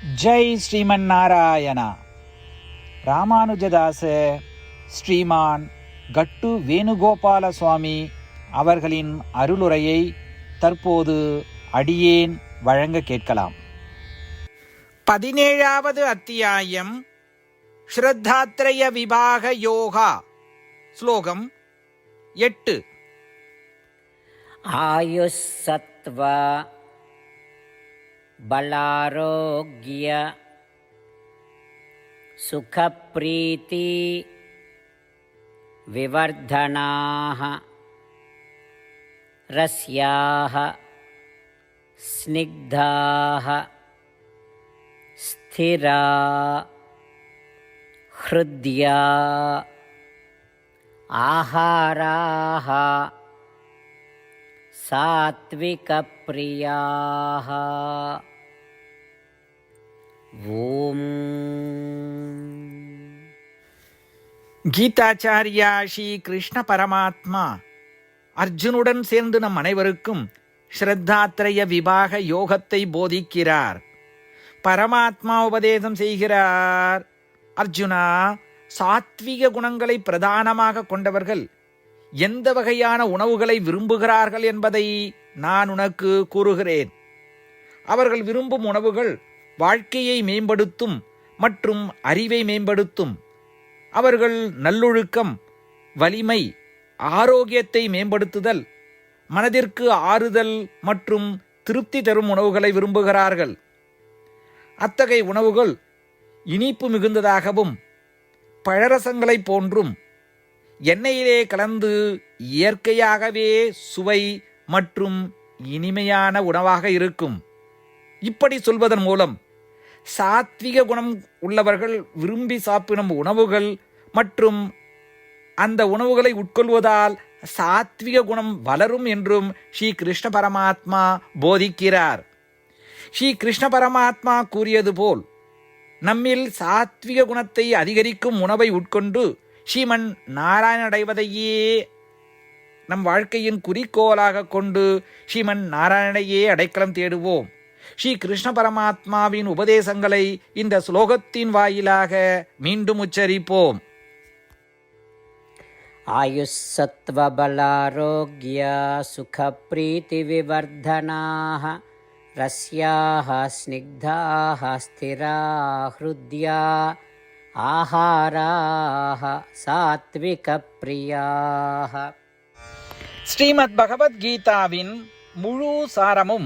ஜெய் ஸ்ரீமன் நாராயணா. ராமானுஜதாச ஸ்ரீமான் கட்டு வேணுகோபால சுவாமி அவர்களின் அருளுரையை தற்போது அடியேன் வழங்க கேட்கலாம். பதினேழாவது அத்தியாயம் ஸ்ரத்தாத்ரய விபாக யோகா ஸ்லோகம் எட்டு. ஆயுஷ் சத்வா बलारोग्य सुखप्रीति विवर्धनाः रस्याः स्निग्धाः स्थिरा हृद्या आहाराः सात्विकप्रियाः ஓம். கீதாச்சாரியா ஸ்ரீ கிருஷ்ண பரமாத்மா. அர்ஜுனுடன் சேர்ந்து நம் அனைவருக்கும் ஸ்ரத்தாத்ரய விவாக யோகத்தை போதிக்கிறார். பரமாத்மா உபதேசம் செய்கிறார். அர்ஜுனா சாத்விக குணங்களை பிரதானமாக கொண்டவர்கள். எந்த வகையான உணவுகளை விரும்புகிறார்கள் என்பதை நான் உனக்கு கூறுகிறேன். அவர்கள் விரும்பும் உணவுகள் வாழ்க்கையை மேம்படுத்தும் மற்றும் அறிவை மேம்படுத்தும். அவர்கள் நல்லொழுக்கம் வலிமை ஆரோக்கியத்தை மேம்படுத்துதல் மனதிற்கு ஆறுதல் மற்றும் திருப்தி தரும் உணவுகளை விரும்புகிறார்கள். அத்தகைய உணவுகள் இனிப்பு மிகுந்ததாகவும் பழரசங்களைப் போன்றும் எண்ணெயிலே கலந்து இயற்கையாகவே சுவை மற்றும் இனிமையான உணவாக இருக்கும். இப்படி சொல்வதன் மூலம் சாத்விக குணம் உள்ளவர்கள் விரும்பி சாப்பிடும் உணவுகள் மற்றும் அந்த உணவுகளை உட்கொள்வதால் சாத்விக குணம் வளரும் என்றும் ஸ்ரீ கிருஷ்ண பரமாத்மா போதிக்கிறார். ஸ்ரீ கிருஷ்ண பரமாத்மா கூறியது போல் நம்மில் சாத்விக குணத்தை அதிகரிக்கும் உணவை உட்கொண்டு ஸ்ரீமன் நாராயண அடைவதையே நம் வாழ்க்கையின் குறிக்கோளாக கொண்டு ஸ்ரீமன் நாராயணையே அடைக்கலம் தேடுவோம். ஸ்ரீ கிருஷ்ண பரமாத்மாவின் உபதேசங்களை இந்த ஸ்லோகத்தின் வாயிலாக மீண்டும் உச்சரிப்போம் आयुस्सत्त्वबलारोग्य सुखप्रीतिविवर्धनाः रस्याः स्निग्धाः स्थिरा हृद्या आहाराः सात्विकप्रियाः ஸ்ரீமத் பகவத்கீதாவின் முழு சாரமும்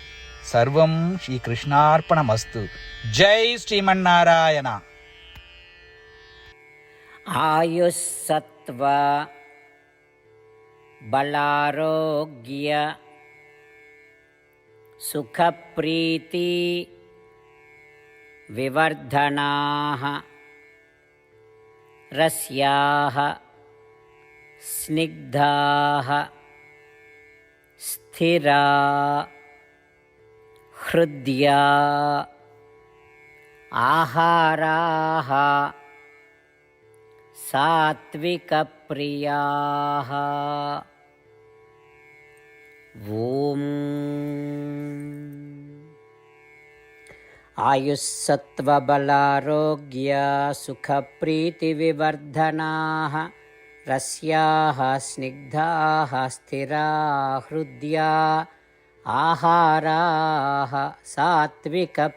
సర్వం శ్రీకృష్ణార్పణమస్తు. జై శ్రీమన్నారాయణ. ఆయుస్సత్వ బలారోగ్య సుఖప్రీతి వివర్ధనాः रस्याः स्निग्धाः स्थिरा हृद्या आहाराः सात्विकप्रियाः ॐ आयुस्सत्त्वबलारोग्य सुखप्रीतिविवर्धनाः रस्याः स्निग्धाः स्थिरा हृद्या आहाराः सात्विकप्रियाः